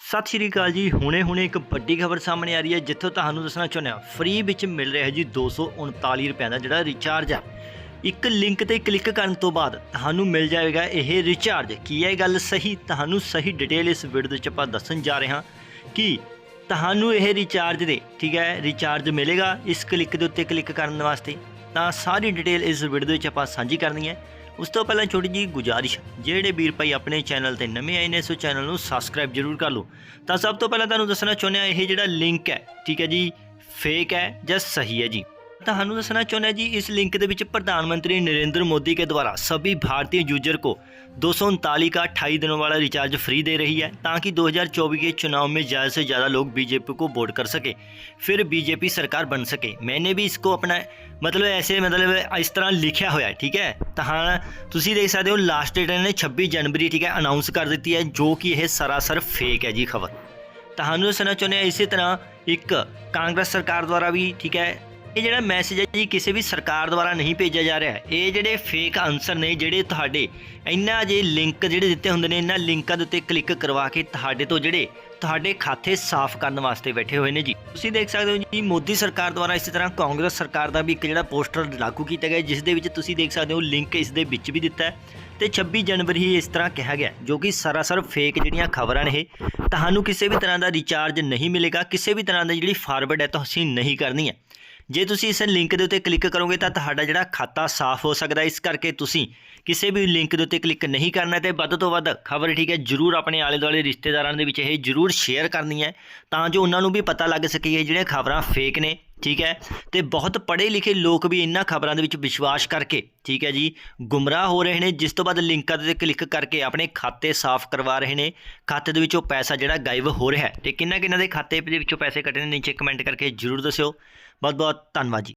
ਸਤਿ ਸ਼੍ਰੀ ਅਕਾਲ ਜੀ। ਹੁਣੇ-ਹੁਣੇ ਇੱਕ ਵੱਡੀ ਖਬਰ ਸਾਹਮਣੇ ਆ ਰਹੀ ਹੈ, ਜਿੱਥੋਂ ਤੁਹਾਨੂੰ ਦੱਸਣਾ ਚਾਹੁੰਦੇ ਹਾਂ। ਫ੍ਰੀ ਵਿੱਚ ਮਿਲ ਰਿਹਾ ਹੈ ਜੀ 239 ਰੁਪਏ ਦਾ ਜਿਹੜਾ ਰਿਚਾਰਜ ਆ। ਇੱਕ ਲਿੰਕ ਤੇ ਕਲਿੱਕ ਕਰਨ ਤੋਂ ਬਾਅਦ ਤੁਹਾਨੂੰ ਮਿਲ ਜਾਏਗਾ ਇਹ ਰਿਚਾਰਜ ਕੀ ਹੈ ਇਹ ਗੱਲ ਸਹੀ? ਤੁਹਾਨੂੰ ਸਹੀ ਡਿਟੇਲ ਇਸ ਵੀਡੀਓ ਦੇ ਵਿੱਚ ਆਪਾਂ ਦੱਸਣ ਜਾ ਰਹੇ ਹਾਂ ਕਿ ਤੁਹਾਨੂੰ ਇਹ ਰਿਚਾਰਜ ਦੇ, ਠੀਕ ਹੈ ਰਿਚਾਰਜ ਮਿਲੇਗਾ ਇਸ ਕਲਿੱਕ ਦੇ ਉੱਤੇ ਕਲਿੱਕ ਕਰਨ ਵਾਸਤੇ। ਤਾਂ ਸਾਰੀ ਡਿਟੇਲ ਇਸ ਵੀਡੀਓ ਦੇ ਵਿੱਚ ਆਪਾਂ ਸਾਂਝੀ ਕਰਨੀ ਹੈ ਉਸ ਤੋਂ ਪਹਿਲਾਂ ਛੋਟੀ ਜੀ ਗੁਜਾਰਿਸ਼ ਜਿਹੜੇ ਵੀਰ ਭਾਈ ਆਪਣੇ ਚੈਨਲ ਤੇ ਨਵੇਂ ਆਏ ਨੇ ਸੋ ਚੈਨਲ ਨੂੰ ਸਬਸਕ੍ਰਾਈਬ ਜਰੂਰ ਕਰ ਲਓ ਤਾਂ ਸਭ ਤੋਂ ਪਹਿਲਾਂ ਤੁਹਾਨੂੰ ਦੱਸਣਾ ਚਾਹੁੰਦੇ ਆ ਇਹ ਜਿਹੜਾ ਲਿੰਕ ਹੈ ਠੀਕ ਹੈ ਜੀ ਫੇਕ ਹੈ ਜਾਂ ਸਹੀ ਹੈ ਜੀ ਤੁਹਾਨੂੰ ਦੱਸਣਾ ਚਾਹੁੰਦੇ ਹਾਂ जी इस लिंक ਦੇ ਵਿੱਚ प्रधानमंत्री नरेंद्र मोदी के द्वारा सभी भारतीय यूजर को 239 का 28 दिनों वाला रिचार्ज फ्री दे रही है ताकि 2024 के चुनाव में ज़्यादा से ज़्यादा लोग बीजेपी को वोट कर सके फिर बीजेपी सरकार बन सके मैंने भी इसको अपना ਮਤਲਬ ਐਸੇ ਮਤਲਬ ਇਸ ਤਰ੍ਹਾਂ ਲਿਖਿਆ ਹੋਇਆ ਠੀਕ ਹੈ? ਤਾਂ ਹਾਂ, ਤੁਸੀਂ ਦੇਖ ਸਕਦੇ ਹੋ ਲਾਸਟ ਡੇਟ ਨੇ 26 ਜਨਵਰੀ, ਠੀਕ ਹੈ ਅਨਾਉਂਸ ਕਰ ਦਿੱਤੀ ਹੈ, ਜੋ ਕਿ ਇਹ ਸਰਾਸਰ ਫੇਕ ਹੈ ਜੀ ਖਬਰ। ਤੁਹਾਨੂੰ ਸੁਣਾ ਚਾਹੁੰਦੇ ਇਸੇ ਤਰ੍ਹਾਂ ਇੱਕ ਕਾਂਗਰਸ ਸਰਕਾਰ ਦੁਆਰਾ ਵੀ, ਠੀਕ ਹੈ ਇਹ ਜਿਹੜਾ ਮੈਸੇਜ ਹੈ ਜੀ, ਕਿਸੇ ਵੀ ਸਰਕਾਰ ਦੁਆਰਾ ਨਹੀਂ ਭੇਜਿਆ ਜਾ ਰਿਹਾ। ਇਹ ਜਿਹੜੇ ਫੇਕ ਆਨਸਰ ਨੇ, ਜਿਹੜੇ ਤੁਹਾਡੇ ਇੰਨਾ ਜੇ ਲਿੰਕ ਜਿਹੜੇ ਦਿੱਤੇ ਹੁੰਦੇ ਨੇ, ਇਹਨਾਂ ਲਿੰਕਾਂ ਦੇ ਉੱਤੇ ਕਲਿੱਕ ਕਰਵਾ ਕੇ ਤੁਹਾਡੇ ਤੋਂ ਜਿਹੜੇ ਤੁਹਾਡੇ ਖਾਤੇ ਸਾਫ਼ ਕਰਨ ਵਾਸਤੇ ਬੈਠੇ ਹੋਏ ਨੇ ਜੀ। ਤੁਸੀਂ ਦੇਖ ਸਕਦੇ ਹੋ ਜੀ, ਮੋਦੀ ਸਰਕਾਰ ਦੁਆਰਾ ਇਸੇ ਤਰ੍ਹਾਂ ਕਾਂਗਰਸ ਸਰਕਾਰ ਦਾ ਵੀ ਇੱਕ ਜਿਹੜਾ ਪੋਸਟਰ ਲਾਗੂ ਕੀਤਾ ਗਿਆ ਜਿਸ ਦੇ ਵਿੱਚ ਤੁਸੀਂ ਦੇਖ ਸਕਦੇ ਹੋ ਲਿੰਕ ਇਸ ਦੇ ਵਿੱਚ ਵੀ ਦਿੱਤਾ ਹੈ। ਤੇ 26 ਜਨਵਰੀ ਹੀ ਇਸ ਤਰ੍ਹਾਂ ਕਿਹਾ ਗਿਆ ਜੋ ਕਿ ਸਰਾਸਰ ਫੇਕ ਜਿਹੜੀਆਂ ਖਬਰਾਂ ਨੇ ਇਹ, ਤੁਹਾਨੂੰ ਕਿਸੇ ਵੀ ਤਰ੍ਹਾਂ ਦਾ ਰਿਚਾਰਜ ਨਹੀਂ ਮਿਲੇਗਾ, ਕਿਸੇ ਵੀ ਤਰ੍ਹਾਂ ਦੀ ਜਿਹੜੀ ਫਾਰਵਰਡ ਹੈ, ਤੁਸੀਂ ਨਹੀਂ ਕਰਨੀ ਹੈ। ਜੇ ਤੁਸੀਂ ਇਸ ਲਿੰਕ ਦੇ ਉੱਤੇ ਕਲਿੱਕ ਕਰੋਗੇ ਤਾਂ ਤੁਹਾਡਾ ਜਿਹੜਾ ਖਾਤਾ ਸਾਫ਼ ਹੋ ਸਕਦਾ ਇਸ ਕਰਕੇ ਤੁਸੀਂ ਕਿਸੇ ਵੀ ਲਿੰਕ ਦੇ ਉੱਤੇ ਕਲਿੱਕ ਨਹੀਂ ਕਰਨਾ ਤੇ ਵੱਧ ਤੋਂ ਵੱਧ ਖਬਰ ਠੀਕ ਹੈ, ਜਰੂਰ ਆਪਣੇ ਆਲੇ ਦੁਆਲੇ ਰਿਸ਼ਤੇਦਾਰਾਂ ਦੇ ਵਿੱਚ ਇਹ ਜਰੂਰ ਸ਼ੇਅਰ ਕਰਨੀ ਹੈ ਤਾਂ ਜੋ ਉਹਨਾਂ ਨੂੰ ਵੀ ਪਤਾ ਲੱਗ ਸਕੇ ਇਹ ਜਿਹੜੀਆਂ ਖਬਰਾਂ ਫੇਕ ਨੇ। ਠੀਕ ਹੈ? ਤੇ ਬਹੁਤ ਪੜ੍ਹੇ ਲਿਖੇ ਲੋਕ ਵੀ ਇਹਨਾਂ ਖਬਰਾਂ ਦੇ ਵਿੱਚ ਵਿਸ਼ਵਾਸ ਕਰਕੇ, ਠੀਕ ਹੈ ਜੀ, ਗੁੰਮਰਾਹ ਹੋ ਰਹੇ ਨੇ, ਜਿਸ ਤੋਂ ਬਾਅਦ ਲਿੰਕਾਂ 'ਤੇ ਕਲਿੱਕ ਕਰਕੇ ਆਪਣੇ ਖਾਤੇ ਸਾਫ਼ ਕਰਵਾ ਰਹੇ ਨੇ। ਖਾਤੇ ਦੇ ਵਿੱਚੋਂ ਪੈਸਾ ਜਿਹੜਾ ਗਾਇਬ ਹੋ ਰਿਹਾ ਹੈ। ਤੇ ਕਿੰਨਾ ਕਿੰਨਾ ਦੇ ਖਾਤੇ ਦੇ ਵਿੱਚੋਂ ਪੈਸੇ ਕੱਟੇ ਨੇ, ਨੀਚੇ ਕਮੈਂਟ ਕਰਕੇ ਜਰੂਰ ਦੱਸਿਓ। ਬਹੁਤ ਬਹੁਤ ਧੰਨਵਾਦ ਜੀ।